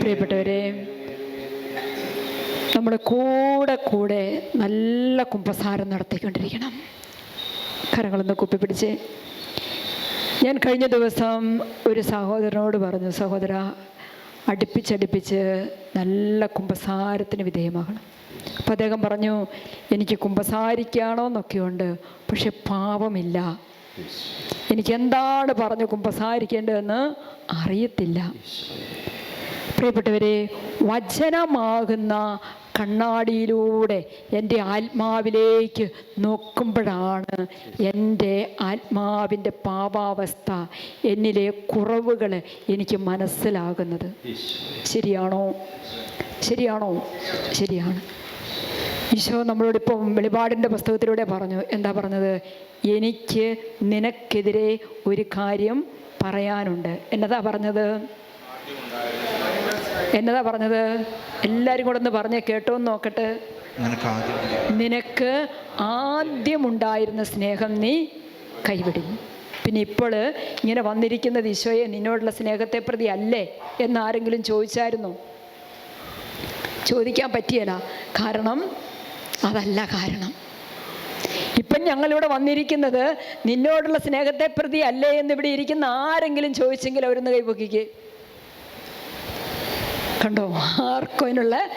പ്രിയപ്പെട്ടവരെ നമ്മൾ കൂടെ കൂടെ നല്ല കുംഭസാരം നടത്തിക്കൊണ്ടിരിക്കണം. കരങ്ങളൊന്ന് കുപ്പിപ്പിടിച്ച്. ഞാൻ കഴിഞ്ഞ ദിവസം ഒരു സഹോദരനോട് പറഞ്ഞു സഹോദര അടുപ്പിച്ചടുപ്പിച്ച് നല്ല കുംഭസാരത്തിന് വിധേയമാകണം. അപ്പം അദ്ദേഹം പറഞ്ഞു എനിക്ക് കുംഭസാരിക്കാണോ എന്നൊക്കെയുണ്ട് പക്ഷെ പാപമില്ല. എനിക്ക് എന്താണ് പറഞ്ഞു കുമ്പസാരിക്കേണ്ടതെന്ന് അറിയത്തില്ല. പ്രിയപ്പെട്ടവരെ വചനമാകുന്ന കണ്ണാടിയിലൂടെ എന്റെ ആത്മാവിലേക്ക് നോക്കുമ്പോഴാണ് എന്റെ ആത്മാവിന്റെ പാപാവസ്ഥ എന്നിലെ കുറവുകൾ എനിക്ക് മനസ്സിലാകുന്നത്. ശരിയാണോ? ശരിയാണോ? ശരിയാണ്. ഈശോ നമ്മളോടിപ്പം വെളിപാടിന്റെ പുസ്തകത്തിലൂടെ പറഞ്ഞു. എന്താ പറഞ്ഞത്? എനിക്ക് നിനക്കെതിരെ ഒരു കാര്യം പറയാനുണ്ട്. എന്നതാ പറഞ്ഞത്? എന്നതാ പറഞ്ഞത്? എല്ലാവരും കൂടെ ഒന്ന് പറഞ്ഞ് കേട്ടോ എന്ന് നോക്കട്ടെ. നിനക്ക് ആദ്യം നിനക്ക് ആദ്യമുണ്ടായിരുന്ന സ്നേഹം നീ കൈവിടുന്നു പിന്നെ ഇപ്പോൾ ഇങ്ങനെ വന്നിരിക്കുന്നത് ഈശോയെ നിന്നോടുള്ള സ്നേഹത്തെ പ്രതി അല്ലേ എന്നാരെങ്കിലും ചോദിച്ചായിരുന്നു? ചോദിക്കാൻ പറ്റിയല്ല. കാരണം അതല്ല കാരണം. ഇപ്പം ഞങ്ങളിവിടെ വന്നിരിക്കുന്നത് നിന്നോടുള്ള സ്നേഹത്തെ പ്രതി അല്ലേ എന്ന് ഇവിടെ ഇരിക്കുന്ന ആരെങ്കിലും ചോദിച്ചെങ്കിൽ അവരൊന്ന് കൈപൊക്കിക്ക്. കണ്ടോ? ആർക്കും അതിനുള്ള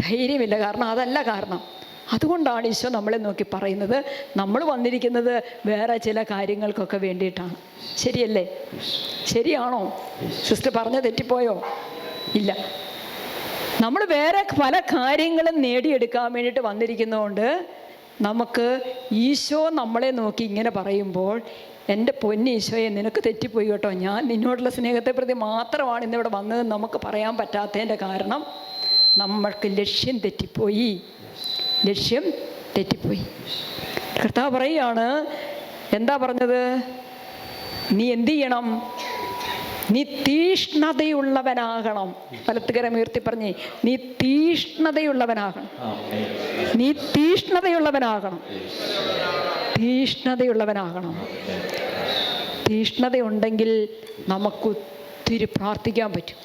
ധൈര്യമില്ല. കാരണം അതല്ല കാരണം. അതുകൊണ്ടാണ് ഈശോ നമ്മളെ നോക്കി പറയുന്നത്. നമ്മൾ വന്നിരിക്കുന്നത് വേറെ ചില കാര്യങ്ങൾക്കൊക്കെ വേണ്ടിയിട്ടാണ്. ശരിയല്ലേ? ശരിയാണോ? സിസ്റ്റർ പറഞ്ഞ തെറ്റിപ്പോയോ? ഇല്ല. നമ്മൾ വേറെ പല കാര്യങ്ങളും നേടിയെടുക്കാൻ വേണ്ടിയിട്ട് വന്നിരിക്കുന്നതുകൊണ്ട് നമുക്ക് ഈശോ നമ്മളെ നോക്കി ഇങ്ങനെ പറയുമ്പോൾ എന്റെ പൊന്നീശോയെ നിനക്ക് തെറ്റിപ്പോയി കേട്ടോ. ഞാൻ നിന്നോടുള്ള സ്നേഹത്തെ പ്രതി മാത്രമാണ് ഇന്നിവിടെ വന്നത്. നമുക്ക് പറയാൻ പറ്റാത്തതിന്റെ കാരണം നമ്മൾക്ക് ലക്ഷ്യം തെറ്റിപ്പോയി. ലക്ഷ്യം തെറ്റിപ്പോയി. കർത്താവ് പറയുകയാണ് എന്താ പറഞ്ഞത്? നീ എന്ത് ചെയ്യണം? നീ തീഷ്ണതയുള്ളവനാകണം. വലത്തുകരം ഉയർത്തി പറഞ്ഞേ നീ തീഷ്ണതയുള്ളവനാകണം. നീ തീഷ്ണതയുള്ളവനാകണം. തീഷ്ണതയുള്ളവനാകണം. തീഷ്ണതയുണ്ടെങ്കിൽ നമുക്ക് ഒത്തിരി പ്രാർത്ഥിക്കാൻ പറ്റും.